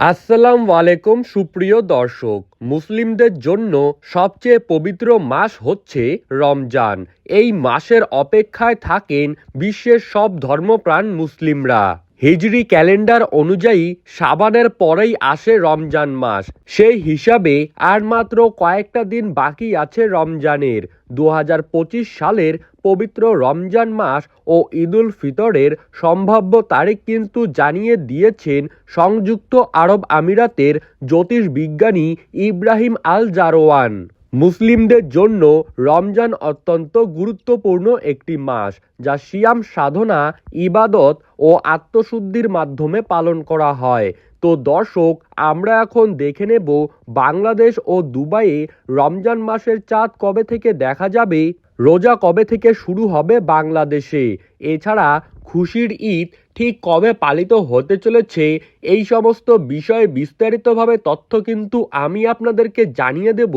আসসালাম আলাইকুম, সুপ্রিয় দর্শক। মুসলিমদের জন্য সবচেয়ে পবিত্র মাস হচ্ছে রমজান। এই মাসের অপেক্ষায় থাকেন বিশ্বের সব ধর্মপ্রাণ মুসলিমরা। হিজরি ক্যালেন্ডার অনুযায়ী সাবানের পরেই আসে রমজান মাস। সেই হিসাবে আর মাত্র কয়েকটা দিন বাকি আছে রমজানের। দু হাজার পঁচিশ সালের পবিত্র রমজান মাস ও ঈদুল ফিতরের সম্ভাব্য তারিখ কিন্তু জানিয়ে দিয়েছেন সংযুক্ত আরব আমিরাতের জ্যোতিষ বিজ্ঞানী ইব্রাহিম আল জারোয়ান মুসলিমদের জন্য রমজান অত্যন্ত গুরুত্বপূর্ণ একটি মাস, যা সিয়াম সাধনা, ইবাদত ও আত্মশুদ্ধির মাধ্যমে পালন করা হয়। তো দর্শক, আমরা এখন দেখে নেব বাংলাদেশ ও দুবাইয়ে রমজান মাসের চাঁদ কবে থেকে দেখা যাবে? রোজা কবে থেকে শুরু হবে বাংলাদেশে? এছাড়া খুশির ঈদ ঠিক কবে পালিত হতে চলেছে? এই সমস্ত বিষয়ে বিস্তারিতভাবে তথ্য কিন্তু আমি আপনাদেরকে জানিয়ে দেব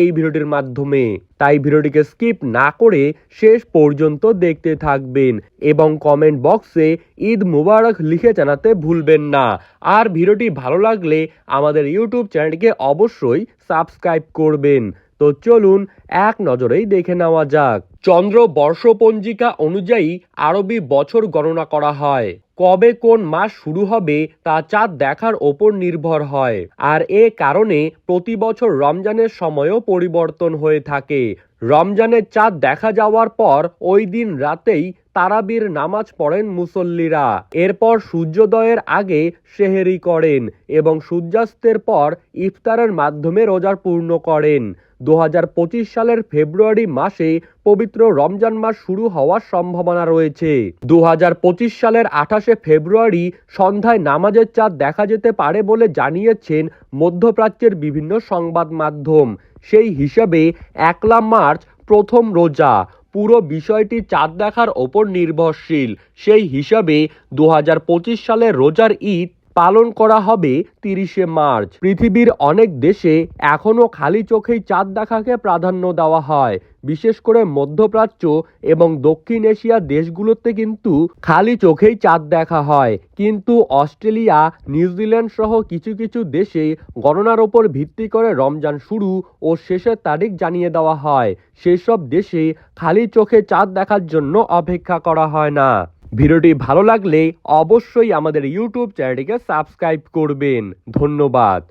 এই ভিডিওটির মাধ্যমে। তাই ভিডিওটিকে স্কিপ না করে শেষ পর্যন্ত দেখতে থাকবেন এবং কমেন্ট বক্সে ঈদ মুবারক লিখে জানাতে ভুলবেন না। আর ভিডিওটি ভালো লাগলে আমাদের ইউটিউব চ্যানেলটিকে অবশ্যই সাবস্ক্রাইব করবেন। তো চলুন এক নজরেই দেখে নেওয়া যাক। চন্দ্র বর্ষপঞ্জিকা অনুযায়ী আরবি বছর গণনা করা হয়। কবে কোন মাস শুরু হবে তা চাঁদ দেখার ওপর নির্ভর হয়। আর এ কারণে প্রতি বছর রমজানের সময়ও পরিবর্তন হয়ে থাকে। রমজানের চাঁদ দেখা যাওয়ার পর ওই দিন রাতেই তারাবির নামাজ পড়েন মুসল্লিরা। এরপর সূর্যোদয়ের আগে সেহেরি করেন এবং সূর্যাস্তের পর ইফতারের মাধ্যমে রোজার পূর্ণ করেন। দু হাজার পঁচিশ সালের ফেব্রুয়ারি মাসে পবিত্র রমজান মাস শুরু হওয়ার সম্ভাবনা রয়েছে। দু হাজার পঁচিশ সালের আঠাশে ফেব্রুয়ারি সন্ধ্যায় নামাজের চাঁদ দেখা যেতে পারে বলে জানিয়েছেন মধ্যপ্রাচ্যের বিভিন্ন সংবাদ মাধ্যম। সেই হিসাবে একলা মার্চ প্রথম রোজা। পুরো বিষয়টি চাঁদ দেখার ওপর নির্ভরশীল। সেই হিসাবে দু হাজার পঁচিশ সালের রোজার ঈদ পালন করা হবে তিরিশে মার্চ। পৃথিবীর অনেক দেশে এখনও খালি চোখেই চাঁদ দেখাকে প্রাধান্য দেওয়া হয়। বিশেষ করে মধ্যপ্রাচ্য এবং দক্ষিণ এশিয়া দেশগুলোতে কিন্তু খালি চোখেই চাঁদ দেখা হয়। কিন্তু অস্ট্রেলিয়া, নিউজিল্যান্ড সহ কিছু কিছু দেশে গণনার ওপর ভিত্তি করে রমজান শুরু ও শেষের তারিখ জানিয়ে দেওয়া হয়। সেসব দেশে খালি চোখে চাঁদ দেখার জন্য অপেক্ষা করা হয় না। ভিডিওটি ভালো লাগলে অবশ্যই আমাদের ইউটিউব চ্যানেলটিকে সাবস্ক্রাইব করবেন। ধন্যবাদ।